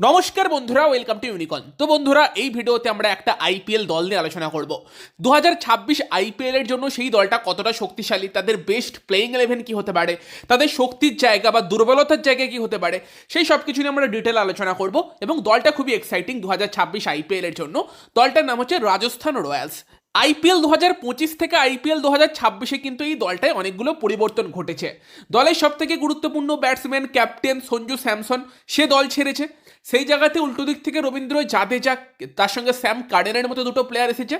নমস্কার বন্ধুরা welcome to ইউনিকন তো বন্ধুরা, এই ভিডিওতে আমরা একটা আইপিএল দল নিয়ে আলোচনা করব। দু হাজার ছাব্বিশ আইপিএল এর জন্য সেই দলটা কতটা শক্তিশালী, তাদের বেস্ট প্লেইং ইলেভেন কি হতে পারে, তাদের শক্তির জায়গা বা দুর্বলতার জায়গা কি হতে পারে, সেই সব কিছু নিয়ে আমরা ডিটেল আলোচনা করব এবং দলটা খুবই এক্সাইটিং দু হাজার ছাব্বিশ আইপিএল এর জন্য। দলটার নাম হচ্ছে রাজস্থান রয়্যালস। আইপিএল দু হাজার পঁচিশ থেকে আইপিএল দু হাজার ছাব্বিশে কিন্তু এই দলটায় অনেকগুলো পরিবর্তন ঘটেছে। দলের সব থেকে গুরুত্বপূর্ণ ব্যাটসম্যান ক্যাপ্টেন সঞ্জু স্যামসন, সে দল ছেড়েছে। সেই জায়গাতে উল্টো দিক থেকে রবীন্দ্র জাদেজা, তার সঙ্গে স্যাম কার্ডেনের মতো দুটো প্লেয়ার এসেছে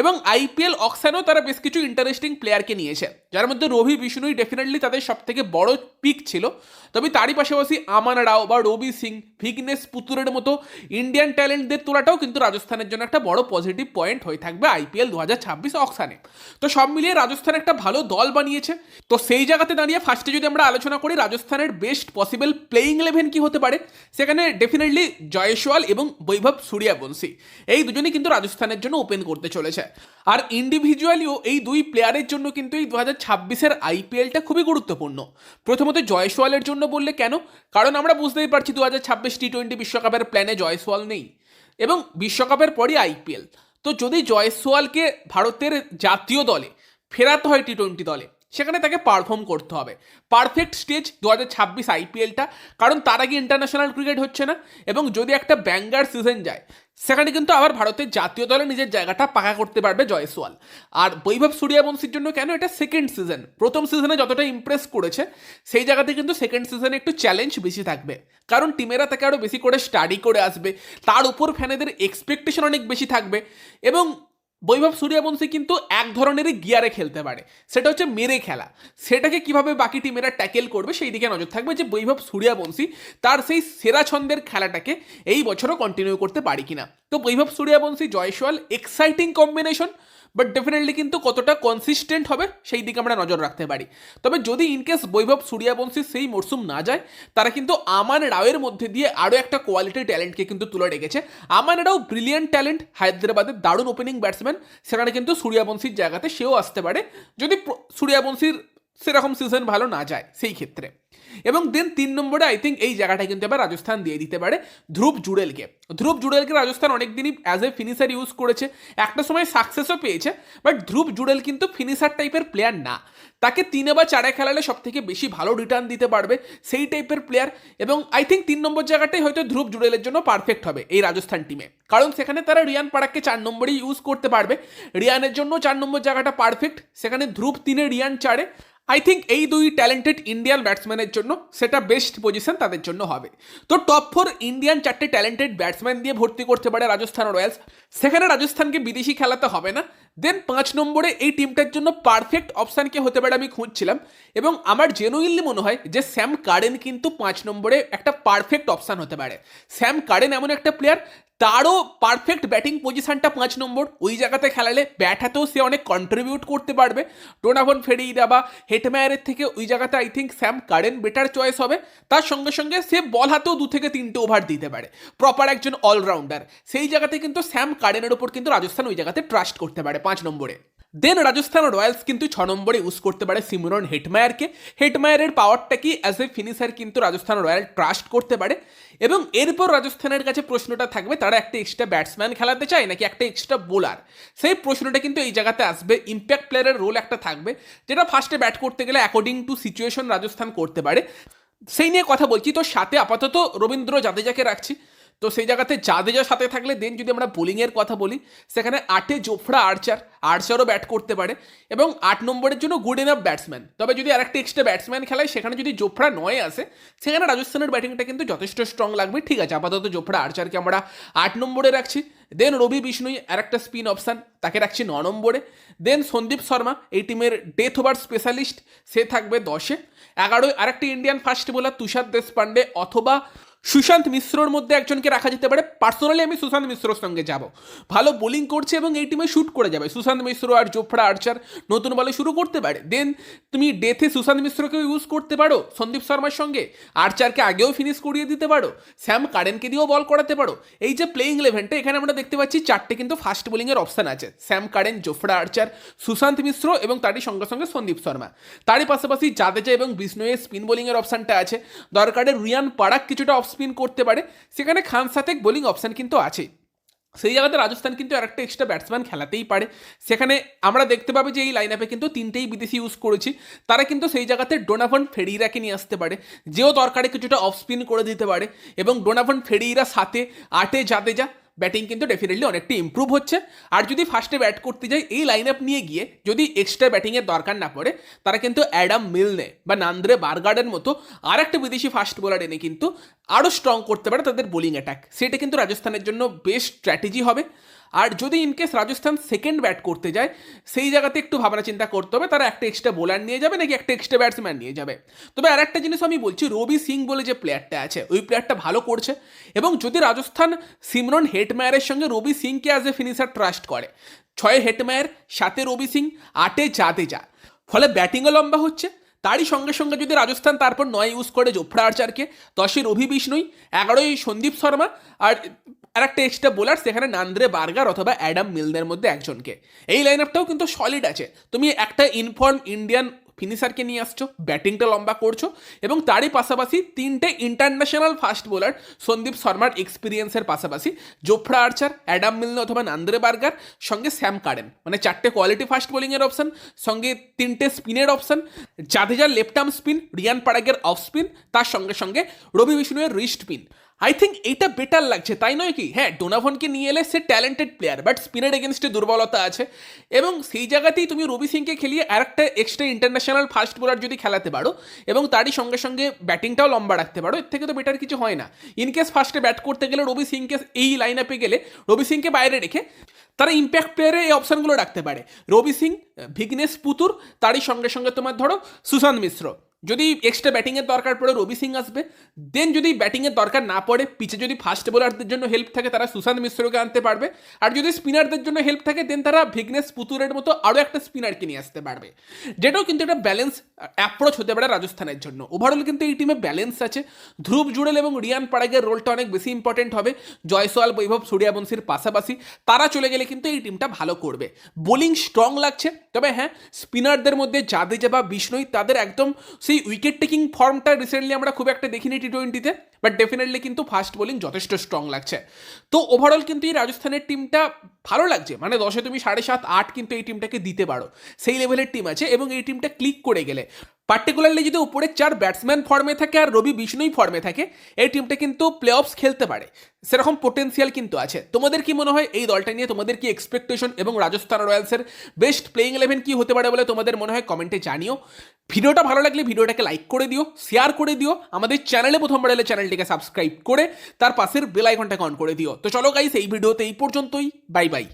এবং আইপিএল অকশানেও তারা বেশ কিছু ইন্টারেস্টিং প্লেয়ারকে নিয়েছে। যার মধ্যে রবি, বিষ্ণুই ডেফিনেটলি তাদের সব থেকে বড় পিক ছিল। তবে তারই পাশাপাশি আমান রাও বা রবি সিং, ভিগনেস পুতুরের মতো ইন্ডিয়ান ট্যালেন্টদের তোলাটাও কিন্তু রাজস্থানের জন্য একটা বড় পজিটিভ পয়েন্ট হয়ে থাকবে আইপিএল দু হাজার ছাব্বিশ অকশানে। তো সব মিলিয়ে রাজস্থান একটা ভালো দল বানিয়েছে। তো সেই জায়গাতে দাঁড়িয়ে ফার্স্টে যদি আমরা আলোচনা করি, রাজস্থানের বেস্ট পসিবল প্লেইং ইলেভেন কি হতে পারে? সেখানে ডেফিনেটলি জয়সওয়াল এবং বৈভব সূর্যাবংশী। এই দুজনেই কিন্তু রাজস্থানের জন্য ওপেন করতে চলেছে। আর ইন্ডিভিজুয়ালিও এই দুই প্লেয়ারের জন্য কিন্তু এই দু হাজার ছাব্বিশের আইপিএলটা খুবই গুরুত্বপূর্ণ। প্রথমত জয়সওয়ালের জন্য বললে কেন? কারণ আমরা বুঝতেই পারছি দু হাজার ছাব্বিশ টি টোয়েন্টি বিশ্বকাপের প্ল্যানে জয়সওয়াল নেই। এবং বিশ্বকাপের পরই আইপিএল তো যদি জয়সওয়ালকে ভারতের জাতীয় দলে, ফেরাতে হয় টি টোয়েন্টি দলে সেখানে তাকে পারফর্ম করতে হবে। পারফেক্ট স্টেজ দু হাজার ছাব্বিশ আইপিএলটা কারণ তার আগে ইন্টারন্যাশনাল ক্রিকেট হচ্ছে না, এবং যদি একটা ব্যাঙ্গার সিজন যায়, সেখানে কিন্তু আবার ভারতের জাতীয় দলে নিজের জায়গাটা পাকা করতে পারবে জয়সওয়াল। আর বৈভব সূর্যবংশীর জন্য কেন এটা সেকেন্ড সিজন প্রথম সিজনে যতটা ইমপ্রেস করেছে, সেই জায়গাতে কিন্তু সেকেন্ড সিজনে একটু চ্যালেঞ্জ বেশি থাকবে। কারণ টিমেরা তাকে আরও বেশি করে স্টাডি করে আসবে, তার উপর ফ্যানেদের এক্সপেকটেশন অনেক বেশি থাকবে, এবং বৈভব সূর্যবংশী কিন্তু এক ধরনেরই গিয়ারে খেলতে পারে। সেটা হচ্ছে মেরে খেলা। সেটাকে কীভাবে বাকি টিমেরা ট্যাকেল করবে সেই দিকে নজর থাকবে যে বৈভব সূর্যবংশী তার সেই সেরা ছন্দের খেলাটাকে এই বছরও কন্টিনিউ করতে পারি কিনা। তো Vaibhav Suryavanshi Jaiswal exciting combination but definitely কিন্তু কতটা কনসিস্টেন্ট হবে, সেই দিকে আমরা নজর রাখতে পারি। তবে যদি ইনকেস বৈভব সূর্যবংশী সেই মরশুম না যায়, তারা কিন্তু আমান রাওয়ের মধ্যে দিয়ে আরও একটা কোয়ালিটি ট্যালেন্টকে কিন্তু তুলে রেখেছে। আমান রাও ব্রিলিয়ান্ট ট্যালেন্ট হায়দ্রাবাদের দারুণ ওপেনিং ব্যাটসম্যান সেখানে কিন্তু সূর্যবংশীর জায়গাতে সেও আসতে পারে। যদি সূর্যবংশীর সেরকম সিজন ভালো না যায়, সেই ক্ষেত্রে। এবং দেন তিন নম্বরে আই থিঙ্ক এই জায়গাটা কিন্তু এবার রাজস্থান দিয়ে দিতে পারে ধ্রুব জুড়েলকে। ধ্রুব জুড়েলকে রাজস্থান অনেকদিনই অ্যাজ এ ফিনিশার ইউজ করেছে। একটা সময় সাকসেসও পেয়েছে বাট ধ্রুব জুড়েল কিন্তু ফিনিশার টাইপের প্লেয়ার না। তাকে তিনে বা চারে খেলালে সব থেকে বেশি ভালো রিটার্ন দিতে পারবে সেই টাইপের প্লেয়ার এবং আই থিঙ্ক তিন নম্বর জায়গাটাই হয়তো ধ্রুব জুড়েলের জন্য পারফেক্ট হবে এই রাজস্থান টিমে কারণ সেখানে তারা রিয়ান পারাককে চার নম্বরেই ইউজ করতে পারবে। রিয়ানের জন্য চার নম্বর জায়গাটা পারফেক্ট সেখানে ধ্রুব তিনে, রিয়ান চারে। আই থিঙ্ক এই দুই ট্যালেন্টেড ইন্ডিয়ান ব্যাটসম্যানের জন্য, সেটা বেস্ট পজিশন তাদের জন্য হবে। তো টপ ফোর ইন্ডিয়ান চারটে ট্যালেন্টেড ব্যাটসম্যান দিয়ে ভর্তি করতে পারে রাজস্থান রয়্যালস। সেখানে রাজস্থানকে বিদেশি খেলাতে হবে না। দেন পাঁচ নম্বরে এই টিমটার জন্য পারফেক্ট অপশানকে হতে পারে আমি খুঁজছিলাম। এবং আমার জেনুইনলি মনে হয় যে স্যাম কারেন কিন্তু পাঁচ নম্বরে একটা পারফেক্ট অপশান হতে পারে। স্যাম কারেন এমন একটা প্লেয়ার তারও পারফেক্ট ব্যাটিং পজিশনটা পাঁচ নম্বর। ওই জায়গাতে খেলালে ব্যাট হাতেও সে অনেক কন্ট্রিবিউট করতে পারবে। ডোনাভন ফেরিরা বা হেটম্যারের থেকে ওই জায়গাতে I think Sam Curran better choice হবে। তার সঙ্গে সঙ্গে সে বল হাতেও দু থেকে তিনটে ওভার দিতে পারে। প্রপার একজন অলরাউন্ডার সেই জায়গাতে কিন্তু স্যাম কারেনের ওপর কিন্তু রাজস্থান ওই জায়গাতে ট্রাস্ট করতে পারে পাঁচ নম্বরে। দেন রাজস্থান রয়্যালস কিন্তু ছ নম্বরে ইউজ করতে পারে সিমরন হেটমায়ারকে হেটমায়ারের পাওয়ারটা কি? অ্যাজ এ ফিনিশার কিন্তু রাজস্থান রয়্যাল ট্রাস্ট করতে পারে। এবং এরপর রাজস্থানের কাছে প্রশ্নটা থাকবে, তারা একটা এক্সট্রা ব্যাটসম্যান খেলাতে চায় নাকি একটা এক্সট্রা বোলার সেই প্রশ্নটা কিন্তু এই জায়গাতে আসবে। ইম্প্যাক্ট প্লেয়ারের রোল একটা থাকবে, যেটা ফার্স্টে ব্যাট করতে গেলে অ্যাকর্ডিং টু সিচুয়েশন রাজস্থান করতে পারে। সেই নিয়ে কথা বলছি। তো সাথে আপাতত রবীন্দ্র জাদেজাকে রাখছি। তো সেই জায়গাতে জাদেজার সাথে থাকলে দেন যদি আমরা বোলিংয়ের কথা বলি, সেখানে আটে জোফরা আর্চার, আর্চারও ব্যাট করতে পারে এবং আট নম্বরের জন্য গুড এনাফ ব্যাটসম্যান তবে যদি আরেকটা এক্সট্রা ব্যাটসম্যান খেলায়, সেখানে যদি জোফরা নয় আসে, সেখানে রাজস্থানের ব্যাটিংটা কিন্তু যথেষ্ট স্ট্রং লাগবে। ঠিক আছে, আপাতত জোফরা আর্চারকে আমরা আট নম্বরে রাখছি। দেন রবি বিষ্ণুই আরেকটা স্পিন অপশান তাকে রাখছি ন নম্বরে। দেন সন্দীপ শর্মা, এই টিমের ডেথ ওভার স্পেশালিস্ট সে থাকবে দশে। এগারোয় আরেকটি Indian fast bowler Tushar Deshpande অথবা সুশান্ত মিশ্রর মধ্যে একজনকে রাখা যেতে পারে। পার্সোনালি আমি সুশান্ত মিশ্রর সঙ্গে যাব। ভালো বোলিং করছে এবং এই টিমে শুট করে যাবে। সুশান্ত মিশ্র আর জোফরা আর্চার নতুন বলে শুরু করতে পারে। দেন তুমি ডেথে সুশান্ত মিশ্রকেও ইউজ করতে পারো সন্দীপ শর্মার সঙ্গে। আর্চারকে আগেও ফিনিশ করিয়ে দিতে পারো। স্যাম কারেনকে দিয়েও বল করাতে পারো। এই যে প্লেইং ইলেভেনটা এখানে আমরা দেখতে পাচ্ছি চারটে কিন্তু ফাস্ট বোলিংয়ের অপশান আছে। Sam Curran Jofra Archer Sushant Mishra এবং তারই সঙ্গে সঙ্গে সন্দীপ শর্মা। তারই পাশাপাশি জাদেজা এবং বিষ্ণুয়ের স্পিন বোলিংয়ের অপশানটা আছে। দরকারে রিয়ান পারাক কিছুটা অফ স্পিন করতে পারে, সেখানে খান সাতেক বোলিং অপশান কিন্তু আছে। সেই জায়গাতে রাজস্থান কিন্তু আরেকটা এক্সট্রা ব্যাটসম্যান খেলাতেই পারে। সেখানে আমরা দেখতে পাবো যে এই লাইন আপে কিন্তু তিনটেই বিদেশি ইউজ করেছি। তারা কিন্তু সেই জায়গাতে ডোনাভন ফেরিরাকে নিয়ে আসতে পারে, যেও দরকারে কিছুটা অফ স্পিন করে দিতে পারে এবং ডোনাভন ফেরিরা সাথে আটে জাদেজা ব্যাটিং কিন্তু ডেফিনেটলি অনেকটা ইম্প্রুভ হচ্ছে। আর যদি ফার্স্টে ব্যাট করতে যায় এই লাইন আপ নিয়ে গিয়ে যদি এক্সট্রা ব্যাটিংয়ের দরকার না পড়ে, তারা কিন্তু অ্যাডাম মিলনে বা নান্দ্রে বারগার্ডের মতো আর একটা বিদেশি ফাস্ট বোলার এনে কিন্তু আরও স্ট্রং করতে পারে তাদের বোলিং অ্যাটাক সেটা কিন্তু রাজস্থানের জন্য বেস্ট স্ট্র্যাটেজি হবে। আর যদি ইনকেস রাজস্থান সেকেন্ড ব্যাট করতে যায়, সেই জায়গাতে একটু ভাবনা চিন্তা করতে হবে। তারা একটা এক্সট্রা বোলার নিয়ে যাবে নাকি একটা এক্সট্রা ব্যাটসম্যান নিয়ে যাবে? তবে আর একটা জিনিস আমি বলছি, রবি সিং বলে যে প্লেয়ারটা আছে, ওই প্লেয়ারটা ভালো করছে। এবং যদি রাজস্থান সিমরন হেটমায়ারের সঙ্গে রবি সিংকে অ্যাজ এ ফিনিশার ট্রাস্ট করে, ছয় হেটমায়ার, সাতে রবি সিং, আটে যা ফলে ব্যাটিংও লম্বা হচ্ছে। তারই সঙ্গে সঙ্গে যদি রাজস্থান, তারপর নয় ইউজ করে জোফরা আর্চারকে দশে রবি বিষ্ণুই এগারোই সন্দীপ শর্মা, আর আর একটা এক্সট্রা বোলার সেখানে নান্দ্রে বার্গার অথবা অ্যাডাম মিলনের মধ্যে একজনকে। এই লাইন আপটাও কিন্তু সলিড আছে। তুমি একটা ইনফর্ম ইন্ডিয়ান ফিনিশারকে নিয়ে আসছো ব্যাটিংটা লম্বা করছ এবং তারই পাশাপাশি তিনটে ইন্টারন্যাশনাল ফাস্ট বোলার সন্দীপ শর্মার এক্সপিরিয়েন্সের পাশাপাশি জোফরা আর্চার অ্যাডাম মিলনে অথবা নান্দ্রে বার্গার, সঙ্গে স্যাম কারেন মানে চারটে কোয়ালিটি ফাস্ট বোলিংয়ের অপশন সঙ্গে তিনটে স্পিনের অপশন জাদেজার লেফট আর্ম স্পিন রিয়ান পারাগের অফ স্পিন তার সঙ্গে সঙ্গে রবি বিষ্ণুয়ের রিস্ট পিন আই থিঙ্ক এইটা বেটার লাগছে, তাই নয় কি? হ্যাঁ ডোনাভনকে নিয়ে এলে সে ট্যালেন্টেড প্লেয়ার বাট স্পিনের এগেনস্টে দুর্বলতা আছে। এবং সেই জায়গাতেই তুমি রবি সিংকে খেলিয়ে আরেকটা এক্সট্রা ইন্টারন্যাশনাল ফাস্ট বোলার যদি খেলাতে পারো, এবং তারই সঙ্গে সঙ্গে ব্যাটিংটাও লম্বা রাখতে পারো, এর থেকে তো বেটার কিছু হয় না। ইনকেস ফার্স্টে ব্যাট করতে গেলে রবি সিংকে এই লাইন আপে গেলে রবি সিংকে বাইরে রেখে তারা ইম্প্যাক্ট প্লেয়ারে এই অপশানগুলো রাখতে পারে। রবি সিং ভিগনেশ পুতুর তারই সঙ্গে সঙ্গে তোমার ধরো সুশান্ত মিশ্র যদি এক্সট্রা ব্যাটিংয়ের দরকার পড়ে, রবি সিং আসবে দেন যদি ব্যাটিংয়ের দরকার না পড়ে পিছে যদি ফাস্ট বোলারদের জন্য হেল্প থাকে, তারা সুশান্ত মিশ্রকে আনতে পারবে। আর যদি স্পিনারদের জন্য হেল্প থাকে দেন তারা ভিগনেশ পুতুরের মতো আরও একটা স্পিনারকে নিয়ে আসতে পারবে। যেটাও কিন্তু একটা ব্যালেন্স অ্যাপ্রোচ হতে পারে রাজস্থানের জন্য। ওভারঅল কিন্তু এই টিমে ব্যালেন্স আছে। ধ্রুব জুড়েল এবং রিয়ান পাড়াগের রোলটা অনেক বেশি ইম্পর্টেন্ট হবে। জয়সওয়াল, বৈভব সূর্যাবংশীর পাশাপাশি তারা চলে গেলে কিন্তু এই টিমটা ভালো করবে। বোলিং স্ট্রং লাগছে। তবে হ্যাঁ স্পিনারদের মধ্যে জাদেজা বা বিষ্ণুই তাদের একদম সেই উইকেট টেকিং ফর্মটা রিসেন্টলি আমরা খুব একটা দেখিনি টি টোয়েন্টিতে বাট ডেফিনেটলি কিন্তু ফাস্ট বোলিং যথেষ্ট স্ট্রং লাগছে। তো ওভারঅল কিন্তু এই রাজস্থানের টিমটা ভালো লাগছে মানে দশে তুমি সাড়ে সাত, আট কিন্তু এই টিমটাকে দিতে পারো। সেই লেভেলের টিম আছে এবং এই টিমটা ক্লিক করে গেলে। পার্টিকুলারলি যদি উপরে চার ব্যাটসম্যান ফর্মে থাকে আর রবি বিষ্ণুই ফর্মে থাকে, এই টিমটা কিন্তু প্লে অফস খেলতে পারে। সেরকম পোটেন্সিয়াল কিন্তু আছে। তোমাদের কি মনে হয় এই দলটা নিয়ে? তোমাদের কি এক্সপেকটেশন এবং রাজস্থান রয়্যালসের বেস্ট প্লেইং ইলেভেন কি হতে পারে বলে তোমাদের মনে হয় কমেন্টে জানিও। ভিডিওটা ভালো লাগলে ভিডিওটাকে লাইক করে দিও শেয়ার করে দিও, আমাদের চ্যানেলে প্রথমবার এলে চ্যানেলটিকে সাবস্ক্রাইব করে, তার পাশের বেল আইকনটাকে অন করে দিও। তো চলো গাইস এই ভিডিওতে এই পর্যন্তই। Bye bye